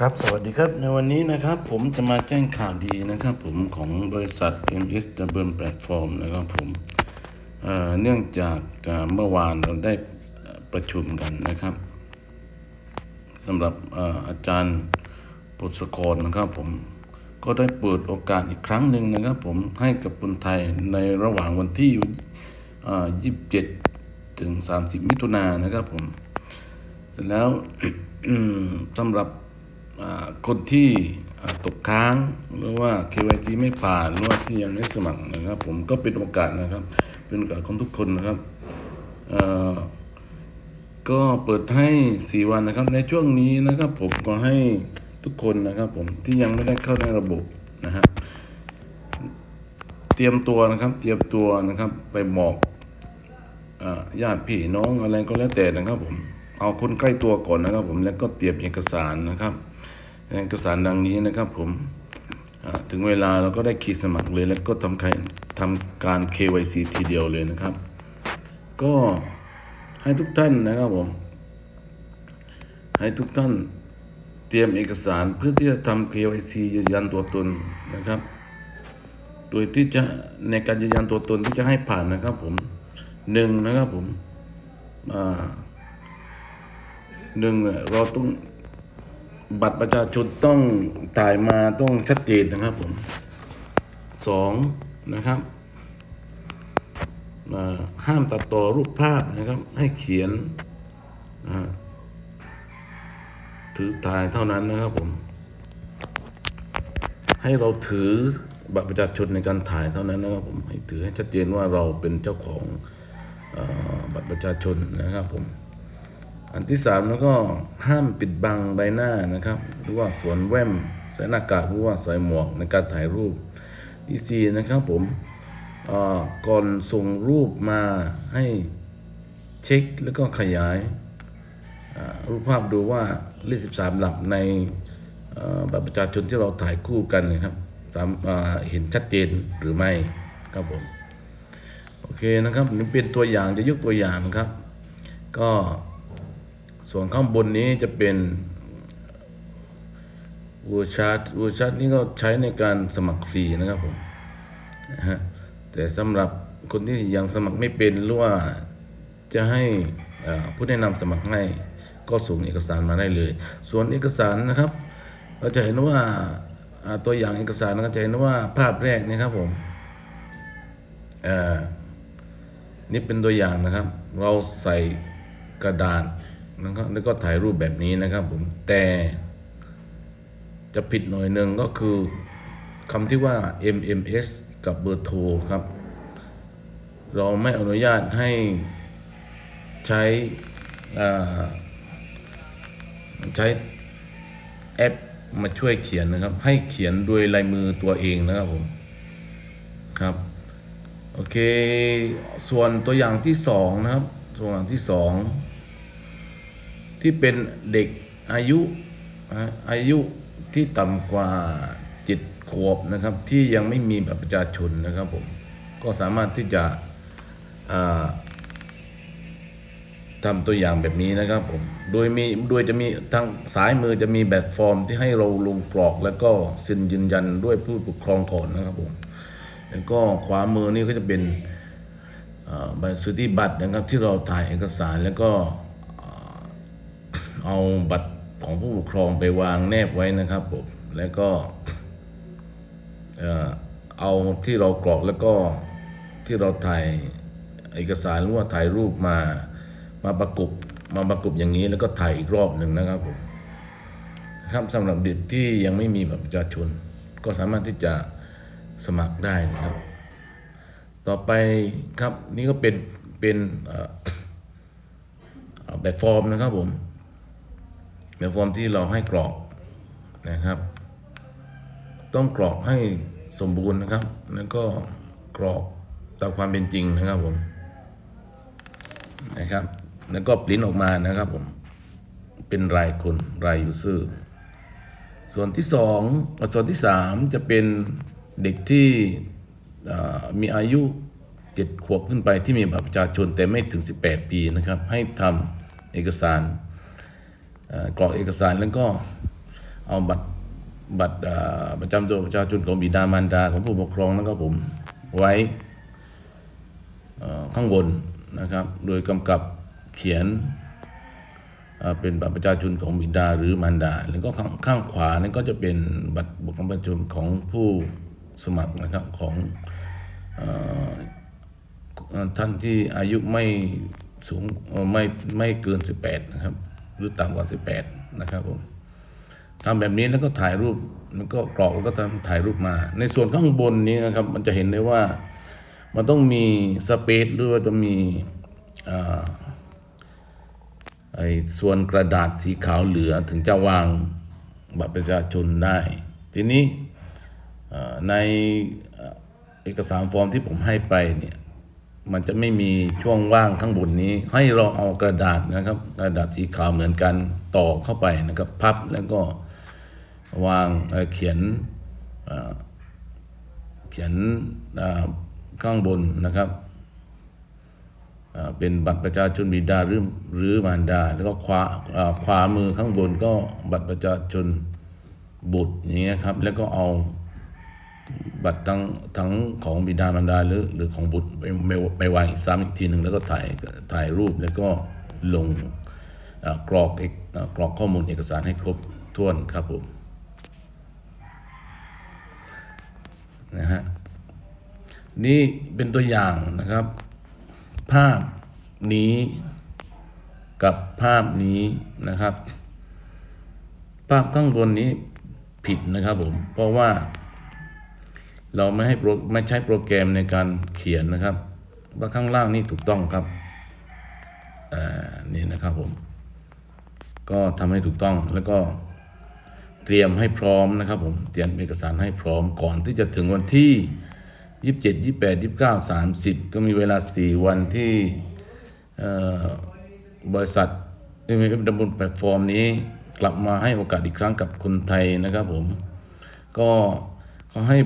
ครับสวัสดีครับในวันนี้นะครับผมจะมาแจ้งข่าวดีนะครับผมของบริษัท MS Double Platform นะครับผมเเนื่องจากเมื่อวานเราได้ประชุมกันนะครับสำหรับออาจารย์ปุษกรนะครับผมก็ได้เปิดโอกาสอีกครั้งหนึ่งนะครับผมให้กับคนไทยในระหว่างวันที่เอ่อ27 ถึง 30 มิถุนายนนะครับผม เสร็จแล้วสำหรับ คนที่ตกค้างหรือว่า KYC ไม่ผ่านหรือว่าที่ยังไม่สมัครนะครับ ผมก็เป็นโอกาสนะครับ เป็นโอกาสของทุกคนนะครับก็เปิดให้ 4 วันนะครับ ในช่วงนี้นะครับ ผมก็ให้ทุกคนนะครับ ผมที่ยังไม่ได้เข้าในระบบนะฮะเตรียมตัวนะครับ เตรียมตัวนะครับ ไปบอกญาติพี่น้องอะไรก็แล้วแต่นะครับ ผม เอาคนใกล้ตัวก่อนนะครับ ผมแล้วก็เตรียมเอกสารนะครับ เอกสารดังนี้นะครับผมถึงเวลาเราก็ได้ขีดสมัครเลยแล้วก็ทำใครทำการ KYC ทีเดียวเลยนะครับ ก็ให้ทุกท่านนะครับผมให้ทุกท่านเตรียมเอกสารเพื่อที่จะทำ KYC ยืนยันตัวตนนะครับ โดยที่จะในการยืนยันตัวตนที่จะให้ผ่านนะครับผมหนึ่งนะครับผมหนึ่งเราต้อง บัตรประชาชนต้องถ่ายมาต้องชัดเจนนะครับผมสองนะครับห้ามตัดต่อรูปภาพนะครับ ให้เขียนนะถือถ่ายเท่านั้นนะครับผม ให้เราถือบัตรประชาชนในการถ่ายเท่านั้นนะครับผมให้ถือให้ชัดเจนว่าเราเป็นเจ้าของอบัตรประชาชนนะครับผม อันที่สามแล้วก็ห้ามปิดบังใบหน้านะครับ หรือว่าสวมแว่นใส่หน้ากากหรือว่าใส่หมวกในการถ่ายรูปที่สี่นะครับผมก่อนส่งรูปมาให้เช็คแล้วก็ขยายรูปภาพดูว่าเลข13หลักในบัตรประชาชนที่เราถ่ายคู่กันนะครับสามเห็นชัดเจนหรือไม่ครับผมโอเคนะครับนี่เป็นตัวอย่างจะยกตัวอย่างนะครับ ก็ ส่วนข้างบนนี้จะเป็นวูชาร์ตวูชาร์ตนี่ก็ใช้ในการสมัครฟรีนะครับผมนะฮะแต่สำหรับคนที่ยังสมัครไม่เป็นหรือว่าจะให้ผู้แนะนำสมัครให้ก็ส่งเอกสารมาได้เลย ส่วนเอกสารนะครับ เราจะเห็นว่าตัวอย่างเอกสารเราจะเห็นว่าภาพแรกนะครับผมนี่เป็นตัวอย่างนะครับ เราใส่กระดาษ นะครับแล้วก็ถ่ายรูปแบบนี้นะครับผมแต่จะผิดหน่อยหนึ่งก็คือคำที่ว่า MMS กับเบอร์โทรครับ เราไม่อนุญาตให้ใช้ใช้แอปมาช่วยเขียนนะครับ ให้เขียนด้วยลายมือตัวเองนะครับผมครับโอเค ส่วนตัวอย่างที่สองนะครับตัวอย่างที่สอง ที่เป็นเด็กอายุอายุที่ต่ำกว่าจ็ดขวบนะครับที่ยังไม่มีบัตรประชาชนนะครับผมก็สามารถที่จะอ่าทำตัวอย่างแบบนี้นะครับผม โดยมีโดยจะมีทางซ้ายมือจะมีแบบฟอร์มที่ให้เราลงกรอกแล้วก็เซ็นยืนยันด้วยผู้ปกครองก่อนนะครับผม แล้วก็ขวามือนี่ก็จะเป็นใบสุทธิบัตรนะครับที่เราถ่ายเอกสารแล้วก็ เอาบัตรของผู้ปกครองไปวางแนบไว้นะครับผมแล้วก็เอาที่เรากรอกแล้วก็ที่เราถ่ายเอกสารหรือว่าถ่ายรูปมามาประกบมาประกบอย่างนี้แล้วก็ถ่ายอีกรอบหนึ่งนะครับผมครับสำหรับเด็กที่ยังไม่มีแบบประชาชน ก็สามารถที่จะสมัครได้นะครับ ต่อไปครับนี่ก็เป็นเป็นแบบฟอร์มนะครับผม แบบฟอร์มที่เราให้กรอกนะครับ ต้องกรอกให้สมบูรณ์นะครับ แล้วก็กรอกตามความเป็นจริงนะครับผมนะครับ แล้วก็ปริ้นออกมานะครับผมเป็นรายคนรายยูเซอร์ส่วนที่สองส่วนที่สามจะเป็นเด็กที่มีอายุเจ็ดขวบขึ้นไปที่มีบัตรประชาชนแต่ไม่ถึง 18 ปีนะครับ ให้ทำเอกสาร กรอกเอกสารแล้วก็เอาบัตรบัตรประจำตัวประชาชนของบิดามารดาของผู้ปกครองนะครับผมไว้ข้างบนนะครับ โดยกำกับเขียนเป็นบัตรประชาชนของบิดาหรือมารดา แล้วก็ข้างข้างขวานั่นก็จะเป็นบัตรประจำตัวของผู้สมัครนะครับของอท่านที่อายุไม่สูงไม่ไม่เกิน 18 นะครับ รือต่ำกว่า 18 นะครับผมทำแบบนี้แล้วก็ถ่ายรูปมันก็กรอกแล้วก็ทำถ่ายรูปมา ในส่วนข้างบนนี้นะครับ มันจะเห็นได้ว่ามันต้องมีสเปซหรือว่าจะมีไอ้ส่วนกระดาษสีขาวเหลือถึงจะวางบัตรประชาชนได้ ทีนี้ในเอกสารฟอร์มที่ผมให้ไปเนี่ย มันจะไม่มีช่วงว่างข้างบนนี้ ให้เราเอากระดาษนะครับ กระดาษสีขาวเหมือนกันต่อเข้าไปนะครับ พับแล้วก็วางเอ่อเขียนเเขียนข้างบนนะครับเป็นบัตรประชาชนบิดาหรือหรือมารดา แล้วก็ขวาอ่าขวามือข้างบนก็บัตรประชาชนบุตรอย่างเงี้ยครับ แล้วก็เอา บัตรทั้งทั้งของบิดามารดาหรือหรือของบุตรไปไปวางอีกซ้ำอีกทีหนึ่งแล้วก็ถ่ายถ่ายรูปแล้วก็ลงกรอกเอกกรอกข้อมูลเอกสารให้ครบถ้วนครับผมนะฮะนี่เป็นตัวอย่างนะครับ ภาพนี้กับภาพนี้นะครับ ภาพข้างบนนี้ผิดนะครับผม เพราะว่า เราไม่ให้โปรไม่ใช้โปรแกรมในการเขียนนะครับ ว่าข้างล่างนี่ถูกต้องครับอ่านี่นะครับผม ก็ทำให้ถูกต้องแล้วก็เตรียมให้พร้อมนะครับ ผมเตรียมเอกสารให้พร้อมก่อนที่จะถึงวันที่ยี่สิบเจ็ดยี่แปดยี่เก้าสามสิบก็มีเวลาสี่วันที่บริษัทที่มีดำบนแพลตฟอร์มนี้ กลับมาให้โอกาสอีกครั้งกับคนไทยนะครับ ผม ก็ขอให้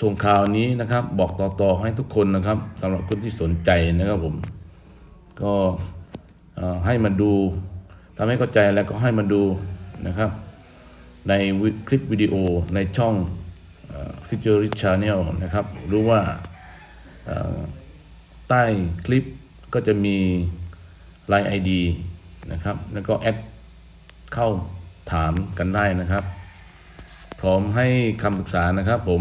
ส่งข่าวนี้นะครับ บอกต่อๆให้ทุกคนนะครับสำหรับคนที่สนใจนะครับผม ก็ให้มาดูทำให้เข้าใจแล้วก็ให้มาดูนะครับ ในคลิปวิดีโอในช่องฟิเจอริชาแนลนะครับ รู้ว่าใต้คลิปก็จะมี Line ID นะครับ แล้วก็แอดเข้าถามกันได้นะครับ พร้อมให้คำปรึกษานะครับผม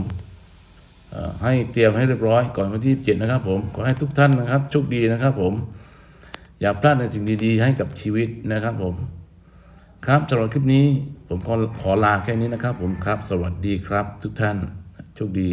ให้เตรียมให้เรียบร้อยก่อนวันที่7นะครับ ผมขอให้ทุกท่านนะครับโชคดีนะครับ ผม อย่าพลาดในสิ่งดีๆ ให้กับชีวิตนะครับ ผม ครับสำหรับคลิปนี้ ผมขอขอลาแค่นี้นะครับ ผมครับ สวัสดีครับ ทุกท่านโชคดี